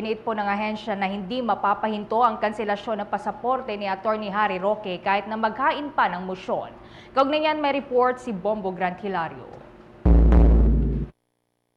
Init po ng ahensya na hindi mapapahinto ang kanselasyon ng pasaporte ni Attorney Harry Roque kahit na maghain pa ng motion. Kaugnay niyan may report si Bombo Grant Hilario.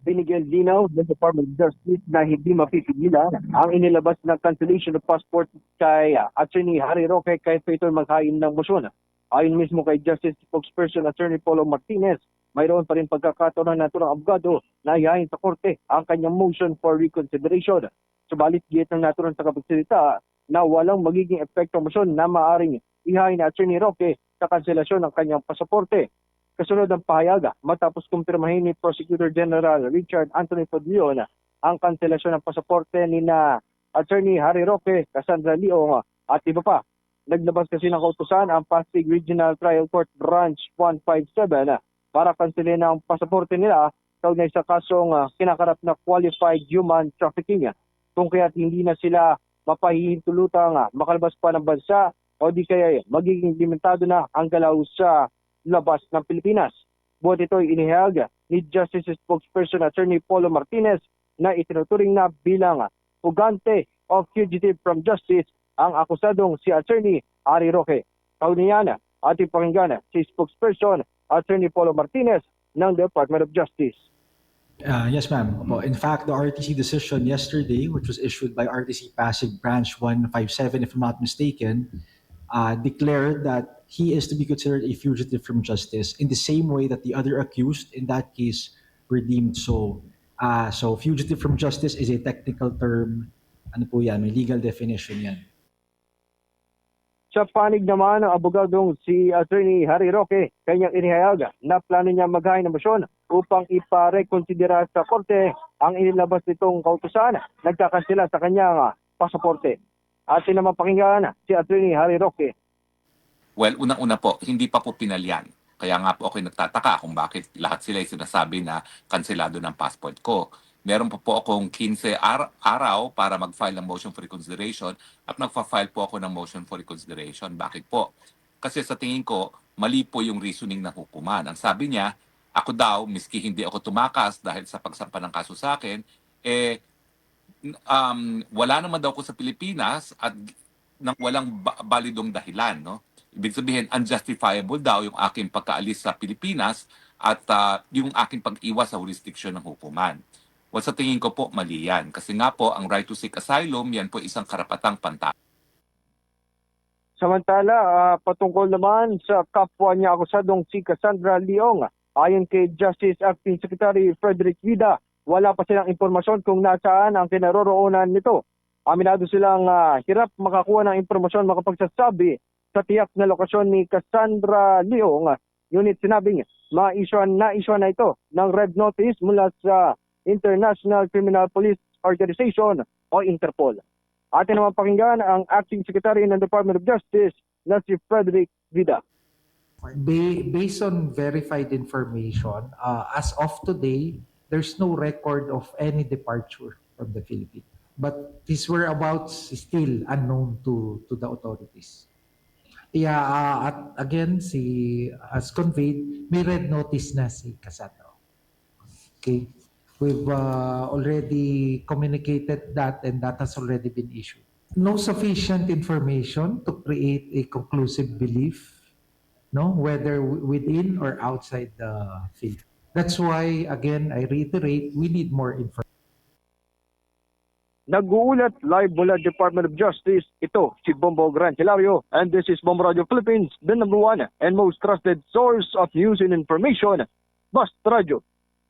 binigyan linaw ng Department of Justice na hindi mapipigilan ang inilabas ng cancellation of passport kay Attorney Harry Roque kahit pa ito maghain ng motion. Ayon mismo kay Justice Spokesperson Attorney Polo Martinez, mayroon pa rin pagkakataon na naturang abogado na ihain sa korte ang kanyang motion for reconsideration. Subalit giyit ng naturang tagapagsalita na walang magiging epekto motion na maaring ihain ni Attorney Roque sa kanselasyon ng kanyang pasaporte. Kasunod ang pahayaga matapos kumpirmahin ni Prosecutor General Richard Anthony Podleon ang kanselasyon ng pasaporte ni na Attorney Harry Roque, Cassandra Leong at iba pa. Naglabas kasi ng kautusan ang Pasig Regional Trial Court Branch 157 para kanselin ang pasaporte nila kaugnay sa kasong ah, kinakarap na qualified human trafficking. Kung kaya't hindi na sila mapahihintulutang ah, makalabas pa ng bansa o di kaya magiging limitado na ang galaw sa labas ng Pilipinas. Buhat ito ay inihayag ni Justice Spokesperson Attorney Polo Martinez na itinuturing na bilang ugante of fugitive from justice ang akusadong si Attorney Ari Roque. Kauniyan, ating pakinggan si Spokesperson Attorney Polo Martinez ng Department of Justice. Uh, yes, ma'am. In fact, the RTC decision yesterday, which was issued by RTC Pasig Branch 157, if I'm not mistaken, uh, declared that he is to be considered a fugitive from justice in the same way that the other accused in that case were deemed so. Uh, so, fugitive from justice is a technical term. Ano po yan? May legal definition yan. Sa panig naman ng abogadong si Attorney Harry Roque, kanyang inihayag na plano niya maghain ng motion upang iparekonsidera sa korte ang inilabas nitong kautusan nagkakansila sa kanyang ah, pasaporte. Atin naman pakinggan si Attorney Harry Roque. Well, unang-una po, hindi pa po pinalyan. Kaya nga po ako nagtataka kung bakit lahat sila ay sinasabi na kanselado ng passport ko. Meron po po akong 15 ar- araw para mag-file ng motion for reconsideration at nagfa-file po ako ng motion for reconsideration. Bakit po? Kasi sa tingin ko, mali po yung reasoning ng hukuman. Ang sabi niya, ako daw, miski hindi ako tumakas dahil sa pagsampa ng kaso sa akin, eh, um, wala naman daw ako sa Pilipinas at nang walang ba- balidong dahilan, no? Ibig sabihin, unjustifiable daw yung aking pagkaalis sa Pilipinas at ah, yung aking pag-iwas sa jurisdiction ng hukuman. Well, sa tingin ko po, mali yan. Kasi nga po, ang right to seek asylum, yan po isang karapatang panta. Samantala, ah, patungkol naman sa kapwa niya akusadong si Cassandra Leong, ayon kay Justice Acting Secretary Frederick Vida, wala pa silang impormasyon kung nasaan ang kinaroroonan nito. Aminado silang ah, hirap makakuha ng impormasyon makapagsasabi sa tiyak na lokasyon ni Cassandra Leong. Ngunit sinabing ma-issuean na issue na ito ng red notice mula sa International Criminal Police Organization o Interpol. Atin naman pakinggan ang Acting Secretary ng Department of Justice na si Frederick Vida. Ba- based on verified information, uh, as of today, there's no record of any departure from the Philippines. But his whereabouts is still unknown to, to the authorities. Yeah, uh, at again, si, as conveyed, may red notice na si Cassandra. Okay. We've uh, already communicated that and that has already been issued. No sufficient information to create a conclusive belief no whether within or outside the field that's why again i reiterate we need more information Nag-uulat live mula Department of Justice. Ito si Bombo Gran Hilario and this is Bombo Radio Philippines, the number one and most trusted source of news and information. Basta Radio.